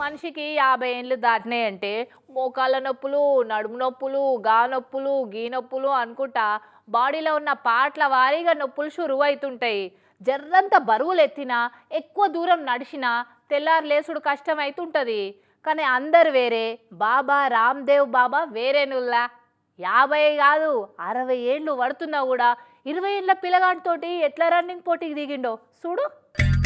మనిషికి యాభై ఏళ్ళు దాటినాయంటే మోకాళ్ళ నొప్పులు నడుము నొప్పులు గా నొప్పులు గీ నొప్పులు అనుకుంటా బాడీలో ఉన్న పాటల వారీగా నొప్పులు షురువు అవుతుంటాయి జర్రంత బరువులు ఎత్తినా ఎక్కువ దూరం నడిచినా తెల్లారు లేసుడు కష్టం అవుతుంటుంది కానీ అందరు వేరే. బాబా రామ్దేవ్ బాబా వేరేనుల్లా. యాభై కాదు అరవై ఏళ్ళు పడుతున్నా కూడా ఇరవై ఏళ్ళ పిల్లగాడితోటి ఎట్లా రన్నింగ్ పోటీకి దిగిండో చూడు.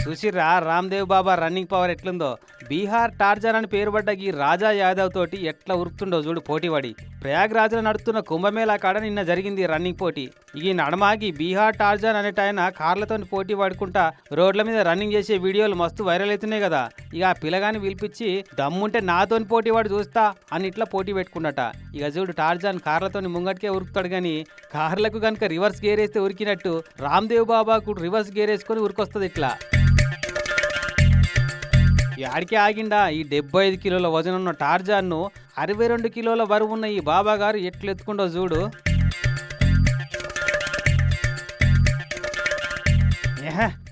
చూసిర్రా? రామ్దేవ్ బాబా రన్నింగ్ పవర్ ఎట్లుందో. బీహార్ టార్జర్ అని పేరుపడ్డ ఈ రాజా యాదవ్ తోటి ఎట్లా ఉరుకుతుండో చూడు పోటీపడి ప్రయాగ్రాజ్లో నడుస్తున్న కుంభమేళా కాడ నిన్న జరిగింది రన్నింగ్ పోటీ. ఈ నడమాగి బీహార్ టార్జన్ అనేట ఆయన కార్లతో పోటీ పడుకుంటా రోడ్ల మీద రన్నింగ్ చేసే వీడియోలు మస్తు వైరల్ అవుతున్నాయి కదా. ఇక ఆ పిల్లగాని పిలిపించి దమ్ముంటే నాతోని పోటీ వాడు చూస్తా అని ఇట్లా పోటీ పెట్టుకున్నట ఇక చూడు టార్జాన్ కార్లతోని ముంగటికే ఉరుకుతాడు కానీ కార్లకు కనుక రివర్స్ గేర్ వేస్తే ఉరికినట్టు రామ్దేవ్ బాబాకు రివర్స్ గేర్ వేసుకొని ఉరికొస్తుంది ఇట్లా. యాడికి ఆగిండా? ఈ డెబ్బై ఐదు కిలోల వజనం ఉన్న టార్జాన్ను అరవై రెండు కిలోల బరువు ఉన్న ఈ బాబా గారు ఎట్లు ఎత్తుకుండో చూడు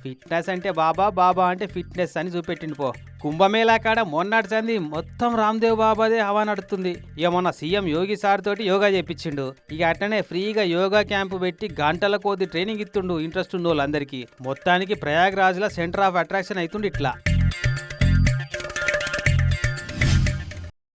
ఫిట్నెస్ అంటే బాబా బాబా అంటే ఫిట్నెస్ అని చూపెట్టిండు పో. కుంభమేళా కాడ మొన్నటి సంది మొత్తం రామ్దేవ్ బాబాదే హవా నడుతుంది. ఇక మొన్న సీఎం యోగి సార్ తోటి యోగా చేపించిండు ఇక అట్లనే ఫ్రీగా యోగా క్యాంపు పెట్టి గంటల కొద్ది ట్రైనింగ్ ఇస్తుండు ఇంట్రెస్ట్ ఉన్న వాళ్ళందరికీ మొత్తానికి ప్రయాగ్రాజ్ల సెంటర్ ఆఫ్ అట్రాక్షన్ అవుతుండు ఇట్లా.